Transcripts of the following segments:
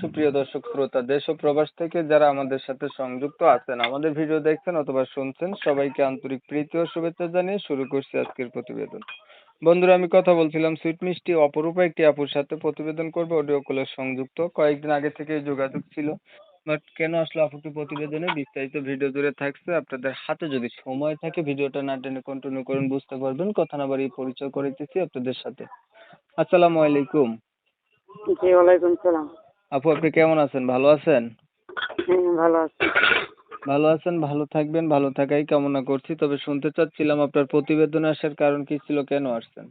সুপ্রিয় দর্শক শ্রোতা, দেশ ও প্রবাস থেকে যারা আমাদের সাথে সংযুক্ত আছেন, আমাদের ভিডিও দেখছেন অথবা শুনছেন, সবাইকে আন্তরিক প্রীতি ও শুভেচ্ছা জানিয়ে শুরু করছি আজকের প্রতিবেদন। বন্ধুরা, আমি কথা বলছিলাম সুইট মিষ্টি অপরূপা একটি আপুর সাথে প্রতিবেদন করবে, অডিও কলের সংযুক্ত। কয়েকদিন আগে থেকে যোগাযোগ ছিল, বাট কেন আসলো আপুটি প্রতিবেদনে? বিস্তারিত ভিডিও জুড়ে থাকছে, আপনাদের হাতে যদি সময় থাকে, ভিডিওটা না টেনে কন্টিনিউ করুন, বুঝতে পারবেন। কথা না বাড়িয়ে পরিচয় করে দিচ্ছি আপনাদের সাথে। আসসালামু আলাইকুম। জি, ওয়ালাইকুম সালাম। আপু আপনি কেমন আছেন? ভালো আছেন? ভালো আছি। ভালো আছেন ভালো থাকবেন ভালো থাকাই কামনা করছি। তবে শুনতে চাচ্ছিলাম আপনার প্রতিবেদনে আসার কারণ কি ছিল কেন আসছেন?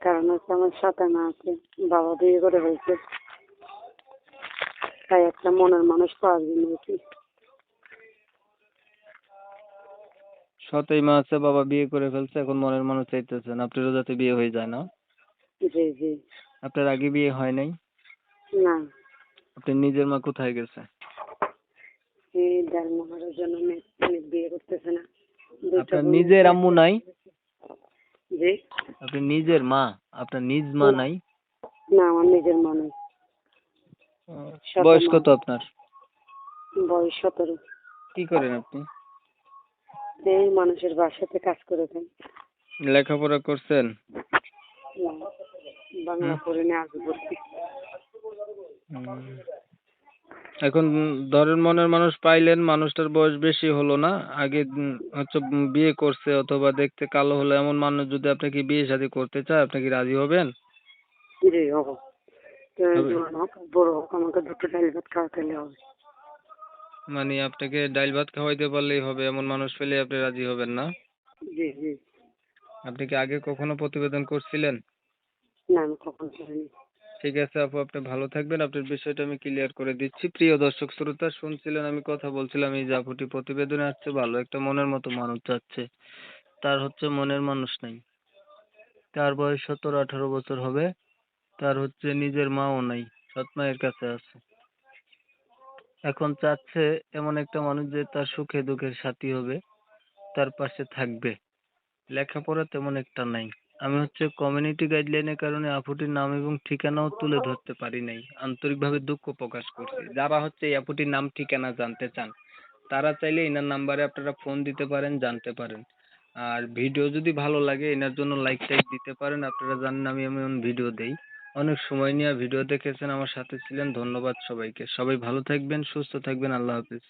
কারণ হচ্ছে আমার সাথে না আছে বাবা বিয়ে করে ফেলছে। তাই একটা মনের মানুষ পাওয়ার জন্য আছি সতেই মা আছে বাবা বিয়ে করে ফেলছে এখন মনের মানুষ চাইতেছেন। আপনারও যাতে বিয়ে হয়ে যায় না? জি জি। আপনার আগে বিয়ে হয় নাই? না। আপনার নিজের মা কোথায় গেছে? এই যার জন্য মেয়ে বিয়ে করতেছে না। আপনার নিজের আম্মু নাই? জি। আপনার নিজের মা আপনার নিজ মা নাই? না আমার নিজের মনে সতেরো বয়স কত আপনার? বয়স সতেরো। কি করেন আপনি? এই মানুষের বাসাতে কাজ করেছেন লেখাপড়া করছেন? বাংলা পড়ে নিয়ে আগে পড়ছি। এখন ধরেন মনের মানুষ পাইলেন মানুষটার বয়স বেশি হলো না। আগে হচ্ছে বিয়ে করছে অথবা দেখতে কালো হলো এমন মানুষ যদি আপনাকে বিয়ে শাদী করতে চায় আপনি কি রাজি হবেন? জি হব। তো হবে। জোয়ান হোক বড় হোক আমাকে দুটো ডাল ভাত খাওয়াতে হবে। মানে আপনাকে ডাইল ভাত খাওয়াইতে পারলেই হবে এমন মানুষ পেলে আপনি রাজি হবেন না? জি জি। আপনি কি আগে কখনো প্রতিবেদন করছিলেন? না আমি কখন করিনি। ঠিক আছে আপু, আপনি ভালো থাকবেন। আপনার বিষয়টা আমি ক্লিয়ার করে দিচ্ছি। প্রিয় দর্শক, শ্রোতা শুনছিলেন, আমি কথা বলছিলাম, এই যে আপুটি প্রতিবেদনে আসছে, ভালো একটা মনের মতো মানুষ যাচ্ছে। তার হচ্ছে মনের মানুষ নাই। তার বয়স সতেরো আঠারো বছর হবে। তার হচ্ছে নিজের মাও নাই, সৎ মায়ের কাছে আছে। এখন চাচ্ছে এমন একটা মানুষ যে তার সুখে দুঃখের সাথী হবে, তার পাশে থাকবে। লেখাপড়া তেমন একটা নাই। আমি হচ্ছে কমিউনিটি গাইডলাইনের কারণে আপুটির নাম এবং ঠিকানাও তুলে ধরতে পারি নাই। আন্তরিকভাবে দুঃখ প্রকাশ করছি। যারা হচ্ছে এই নাম, ঠিকানা জানতে চান, তারা চাইলে এনার নাম্বারে আপনারা ফোন দিতে পারেন, জানতে পারেন। আর ভিডিও যদি ভালো লাগে, এনার জন্য লাইক টাইক দিতে পারেন। আপনারা জানেন আমি এমন ভিডিও দেই। অনেক সময় নিয়ে ভিডিও দেখেছেন, আমার সাথে ছিলেন। ধন্যবাদ সবাইকে। সবাই ভালো থাকবেন, সুস্থ থাকবেন। আল্লাহ হাফিজ।